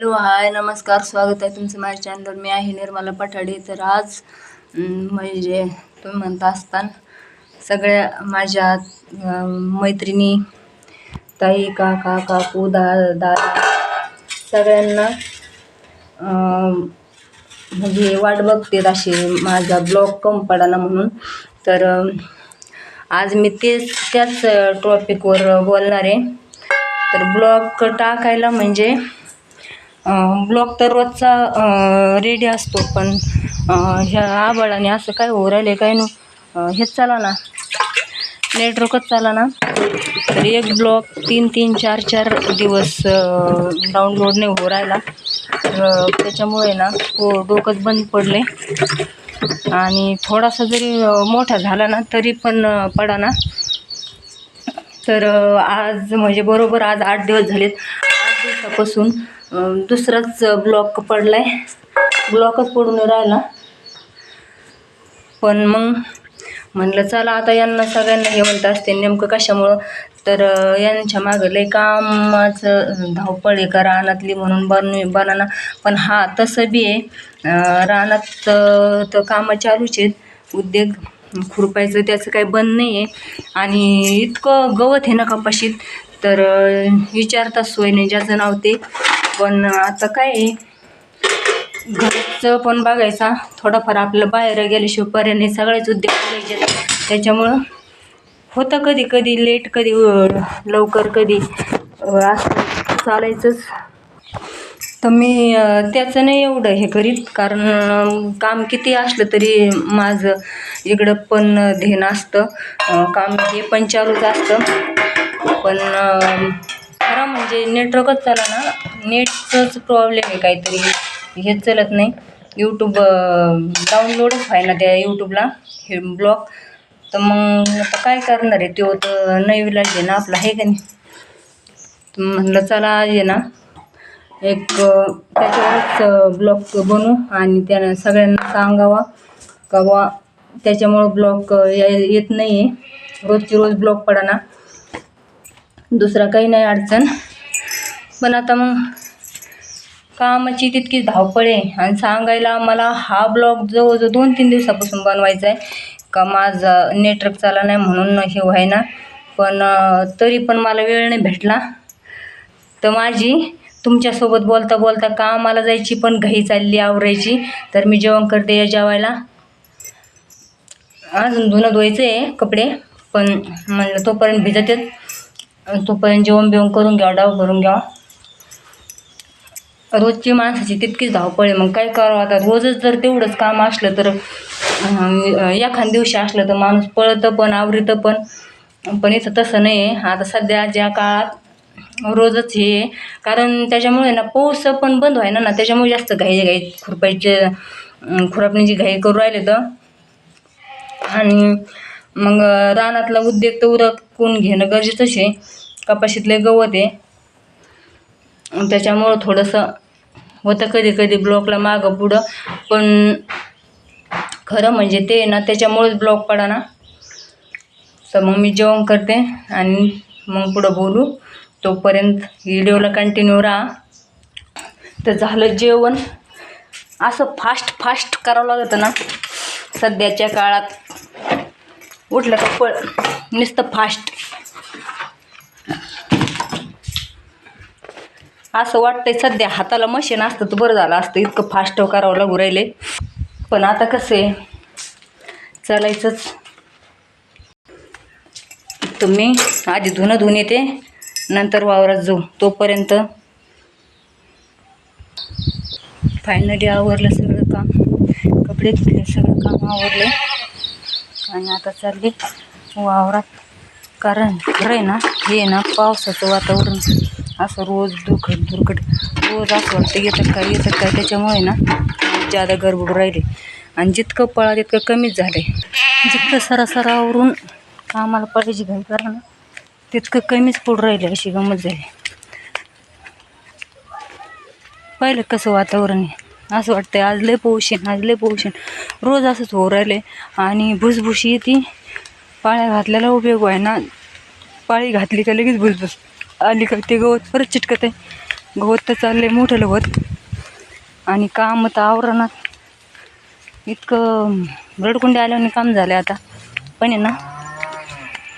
Hello hi नमस्कार स्वागत आहे तुमचं माझ्या चॅनलवर मी आहे निर्मला पठाडे. तर आज म्हणजे तुम्ही म्हणता असताना सगळ्या माझ्या मैत्रिणी ताई काका काकू दा दादा सगळ्यांना म्हणजे वाट बघतेत असे माझा ब्लॉग कम पडाला म्हणून. तर आज मी तेच त्याच टॉपिकवर बोलणार आहे. तर ब्लॉग टाकायला म्हणजे ब्लॉग तर रोजचा रेडी असतो पण ह्या आबाळाने असं काय होऊ राहिले काय न हेच चाला ना. नेटवर्कच चाला ना. तर एक ब्लॉग तीन तीन चार चार दिवस डाउनलोड नाही होऊ राहिला. तर त्याच्यामुळे ना हो डोकंच बंद पडले आणि थोडासा जरी मोठा झाला ना तरी पण पडा ना. तर आज म्हणजे बरोबर आज आठ दिवस झालेत. दिवसापासून दुसराच ब्लॉक आहे ब्लॉकच पडून राहिला. पण मग म्हणलं चला आता यांना सगळ्यांना हे म्हणत असते नेमकं कशामुळं? तर यांच्या मागं लय कामाचं धावपळ आहे का रानातली म्हणून बन बनाना. पण हा तसं बी आहे. रानात तर कामं चालूच आहेत. उद्योग खुरपायचं त्याचं काही बंद नाही आहे आणि इतकं गवत आहे ना कपाशीत तर विचारता सोय ज्याचं नाव ते. पण आता काय आहे घरचं पण बघायचा. थोडाफार आपलं बाहेर गेल्याशिवाय पर्याय नाही सगळेच उद्योग करायचे त्याच्यामुळं होतं कधी कधी लेट कधी लवकर कधी असं चालायचंच. तर मी त्याचं नाही एवढं हे करीत. कारण काम किती असलं तरी माझं इकडं पण ध्येन असतं. काम हे पण चालूच असतं. पण खरं म्हणजे नेटवर्कच चाला ना. नेटचंच प्रॉब्लेम आहे काहीतरी. हेच चालत नाही. यूट्यूब डाउनलोडच व्हाय ना त्या यूट्यूबला हे ब्लॉग तर मग आता काय करणार आहे? तो तर नवीला जे ना आपला आहे का नाही? म्हटलं म्हणलं चला आज आहे ना एक त्याच्यावरच ब्लॉग बनवू आणि त्यानं सगळ्यांना सांगावा. का बा त्याच्यामुळं ब्लॉग येत नाही आहे रोजची रोज ब्लॉग पडा ना. दुसरा काही नाही अडचण. पण आता मग कामाची तितकी धावपळ आहे. आणि सांगायला मला हा ब्लॉग जवळजवळ दोन तीन दिवसापासून बनवायचा आहे. का माझा नेटवर्क चाला नाही म्हणून हे व्हायना. पण तरी पण मला वेळ नाही भेटला. तर माझी तुमच्यासोबत बोलता बोलता कामाला जायची पण घाई चालली आवरायची. तर मी जेवण करते या जेवायला. अजून धुणं धुवायचं आहे कपडे. पण म्हणलं तोपर्यंत भिजत आहेत तोपर्यंत जेवण बिवण करून घ्या डाव करून घ्या. रोजची माणसाची तितकीच धावपळ आहे. मग काय करावं आता? रोजच जर तेवढंच काम असलं तर एखाद्या एखाद दिवशी असलं तर माणूस पळतं पण आवरीतं पण. पण इथं तसं नाही आहे. आता सध्या ज्या काळात रोजच हे कारण त्याच्यामुळे ना पाऊस पण बंद व्हायना ना त्याच्यामुळे जास्त घाई घाई खुरपायचे अं, घाई करू राहिले तर. आणि मग रानातला उद्योग तर उरकून घेणं गरजेचंच आहे. कपाशीतले गवत आहे. त्याच्यामुळं थोडंसं होतं कधी कधी ब्लॉकला मागं पुढं. पण खरं म्हणजे ते ना त्याच्यामुळेच ब्लॉक पडा ना. तर मग मी जेवण करते आणि मग पुढं बोलू. तोपर्यंत व्हिडिओला कंटिन्यू राहा. तर झालं जेवण. असं फास्ट फास्ट करावं लागतं ना. सध्याच्या काळात. उठलं का पळ नुसतं फास्ट. असं वाटतंय सध्या हाताला मशीन असतं तर बरं झालं असतं. इतकं फास्ट करावं लागू राहिले. पण आता कसं आहे? चालायचंच. तुम्ही आधी धुणं धुवून येते. नंतर वावरात जाऊ. तोपर्यंत फायनली आवरलं सगळं काम. कपडे धुतले सगळं काम आवरले. आणि आता चालले. वावरात. कारण खरं आहे ना हे ना पावसाचं वातावरण असं रोज दुखट दुर्घट रोज असं वाटतं येतात काय येतात काय त्याच्यामुळे ना जादा गरबड राहिले. आणि जितकं पळा तितकं कमीच झालं आहे जितकं सरासरावरून कामाला पाहिजे घाई कारण तितकं कमीच पडून राहिले अशी गमत झाली. पाहिलं कसं वातावरण आहे. असं वाटतंय आज लय पोषण आज लय पोषण रोज असंच होऊ राहिले आणि भुसभुशी येते पाळ्या घातल्याला उपयोग आहे ना. पाळी घातली का लगेच भुसभुस आली का ते गवत परत चिटकत आहे गवत तर चाललंय मोठं गवत आणि काम तर आवरणात इतकं रडकुंडे आल्याने काम झालं आता. पण आहे ना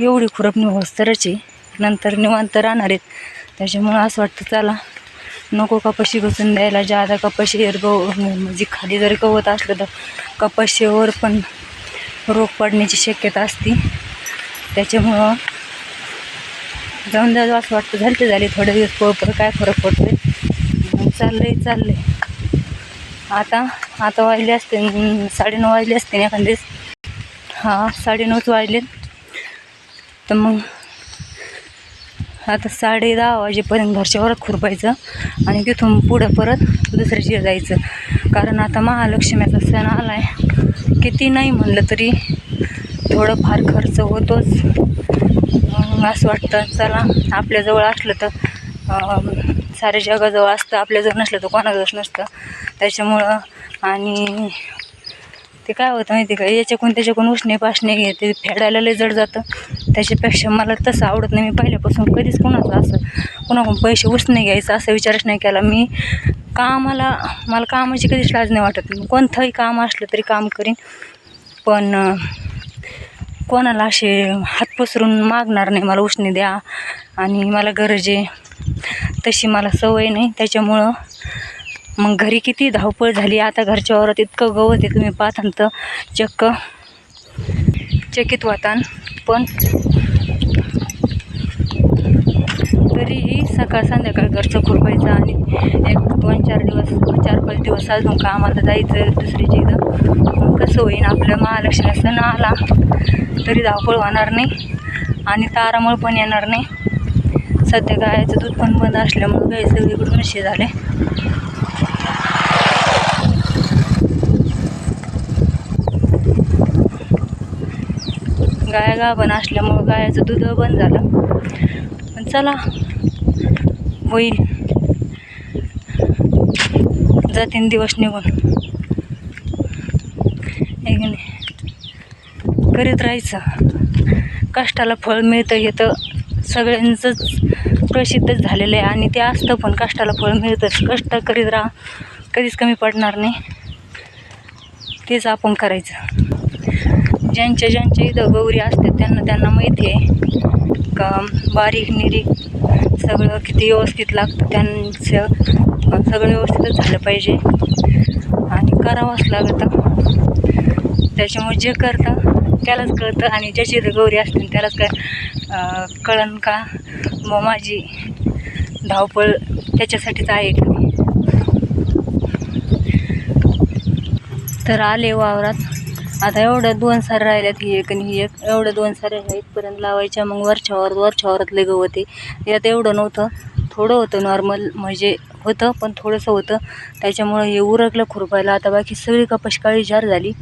एवढी खुरपणी होस्तरच नंतर निवांत राहणार आहेत. त्याच्यामुळं असं वाटतं चला नको कपाशी घुसून द्यायला. ज्यादा कपाशीवर गव म्हणजे खाली जरी गवत असलं तर कपाशीवर पण रोग पडण्याची शक्यता असते. त्याच्यामुळं जाऊन द्या असं वाटतं. झालं ते झाले. थोडे दिवस पळ काय फरक पडतोय. चाललंय चाललंय. आता आता वाजले असते. साडे साडेनऊ वाजले असते ना एखाद दिवस. हां साडेनऊच वाजले. तर मग आता साडे दहा वाजेपर्यंत घरच्या वरात खुरपायचं आणि तिथून पुढं परत दुसऱ्या जायचं. कारण आता महालक्ष्मीचा सण आला आहे किती नाही म्हणलं तरी थोडंफार खर्च होतोच. असं वाटतं चला आपल्याजवळ असलं तर सारे साऱ्या जगाजवळ असतं आपल्याजवळ नसलं तर कोणाजवळ नसतं. त्याच्यामुळं आणि ते काय होतं माहिती का? याच्याकडून त्याच्याकडून उष्णे पाशणे घेते फेडायला लय जड जातं. त्याच्यापेक्षा मला तसं आवडत नाही. मी पहिल्यापासून कधीच कोणाचं असं कोणाकडून पैसे उसणे घ्यायचं असा विचारच नाही केला. मी कामाला मला कामाची कधीच लाज नाही वाटत. मी कोणतंही काम असलं तरी काम करीन. पण कोणाला असे हात पसरून मागणार नाही. मला उष्णे द्या आणि मला गरज. आहे तशी मला सवय नाही. त्याच्यामुळं मग घरी किती धावपळ झाली? आता घरच्या वरात इतकं गवत आहे तुम्ही पाहतान तर. चक्क. चकित वातान पण तरीही सकाळ संध्याकाळ घरचं खुरपायचं आणि एक दोन चार दिवस चार पाच दिवस अजून कामाला जायचं दुसरीच्या इथं. मग कसं होईन आपलं महालक्ष्मी सण आला तरी धावपळ होणार नाही आणि तारामळ पण येणार नाही. सध्या गायचं दूध पण बंद असल्यामुळे गाय सगळीकडून नशे झाले. गाया गाभण असल्यामुळं गायाचं दूध बंद झालं. पण चला होईल. जातीन दिवस निघून. है नाही? करीत राहायचं. कष्टाला फळ मिळतं हे तर सगळ्यांचंच प्रसिद्धच झालेलं आहे. आणि ते असतं पण कष्टाला फळ मिळतंच. कष्ट करीत राहा. कधीच कमी पडणार नाही. तेच आपण करायचं. ज्यांच्या ज्यांच्या इथं गौरी असतात त्यांना त्यांना माहिती आहे. का बारीक निरीक सगळं किती व्यवस्थित लागतं त्यांचं सगळं व्यवस्थितच झालं पाहिजे. आणि करावंच लागतं. त्याच्यामुळे जे करतं त्यालाच कळतं. आणि ज्याची इथं गौरी असते त्यालाच काय कळण का? मग माझी धावपळ त्याच्यासाठीच आहे तर आले वावरात. आता एवढ्या दोन साऱ्या राहिल्यात ही एक आणि ही एक. एवढ्या दोन साऱ्या ह्या इथपर्यंत लावायच्या मग वरच्यावर वरच्यावरातले गवत आहे यात एवढं नव्हतं. थोडं होतं नॉर्मल म्हणजे होतं पण थोडंसं होतं. त्याच्यामुळं हे उरकलं खुरपायला. आता बाकी सगळी कपाशी काळी जार झाली.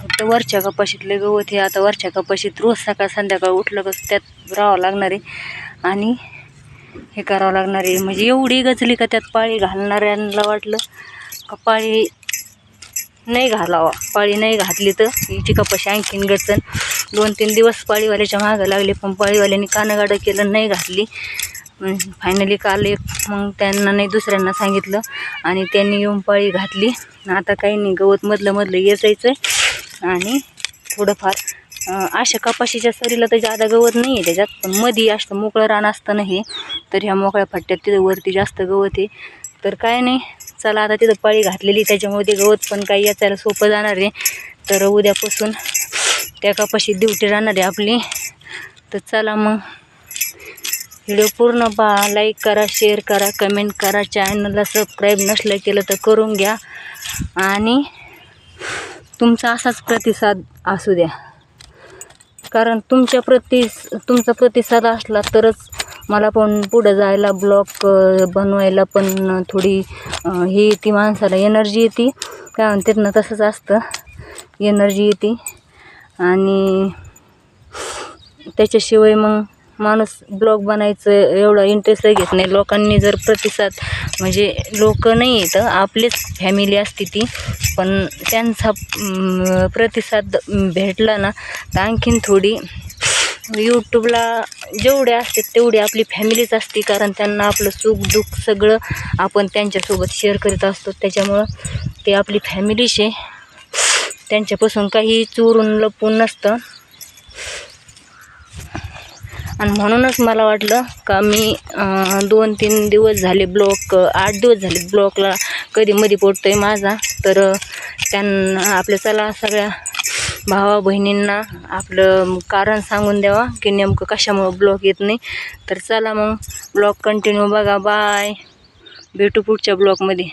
फक्त वरच्या कपाशीतले गवत हे आता वरच्या कपाशीत रोज सकाळ संध्याकाळ उठलं का त्यात राहावं लागणार आहे. आणि हे करावं लागणार आहे. म्हणजे एवढी गचली का त्यात पाळी घालणाऱ्यांना वाटलं का पाळी नाही घालावा. पाळी नाही घातली तर हिची कपाशी आणखीन गचन. दोन तीन दिवस पाळीवाल्याच्या मागं लागले पण पाळीवाल्याने कानगाडं केलं नाही घातली. फायनली काल एक मग त्यांना नाही दुसऱ्यांना सांगितलं आणि त्यांनी येऊन पाळी घातली. आता काही नाही गवत मधलं मधलं येचायचं आहे आणि थोडंफार अशा कपाशीच्या सरीला तर जादा गवत नाही आहे त्याच्यात पण मधी असतं मोकळं रान असतं नाही तर ह्या मोकळ्या फट्ट्यात तिथं वरती जास्त गवत आहे. तर काय नाही चला आता तिथं पाळी घातलेली त्याच्यामुळे ते गवत पण काही याचायला सोपं जाणार आहे. तर उद्यापासून त्या कपाशी ड्युटी राहणार आहे आपली. तर चला मग. व्हिडिओ पूर्ण पहा लाईक करा शेअर करा कमेंट करा चॅनलला सबस्क्राईब नसलं केलं तर करून घ्या. आणि तुमचा असाच प्रतिसाद असू द्या. कारण तुमच्या प्रति तुमचा प्रतिसाद असला तरच मला पण पुढं जायला ब्लॉक बनवायला पण थोडी हे येते माणसाला एनर्जी येते. काय म्हणतात ना तसंच असतं. एनर्जी येते. आणि त्याच्याशिवाय मग माणूस ब्लॉग बनायचं एवढा इंटरेस्ट घेत नाही. लोकांनी जर प्रतिसाद म्हणजे लोक नाही येतं आपलीच फॅमिली असते ती पण त्यांचा प्रतिसाद भेटला ना तर आणखीन थोडी यूट्यूबला जेवढे असते तेवढी आपली फॅमिलीच असते कारण त्यांना आपलं सुख दुःख सगळं आपण त्यांच्यासोबत शेअर करीत असतो. त्याच्यामुळं ते आपली फॅमिलीच आहे. त्यांच्यापासून काही चोरून लपून नसतं. आणि म्हणूनच मला वाटलं का मी दोन तीन दिवस झाले ब्लॉक आठ दिवस झाले ब्लॉकला कधी मध्ये पोटतो आहे माझा. तर त्यांना आपल्या चला सगळ्या भावा बहिणींना आपलं कारण सांगून द्यावा की नेमकं कशामुळं ब्लॉक येत नाही. तर चला मग ब्लॉग कंटिन्यू बघा. बाय भेटू पुढच्या ब्लॉगमध्ये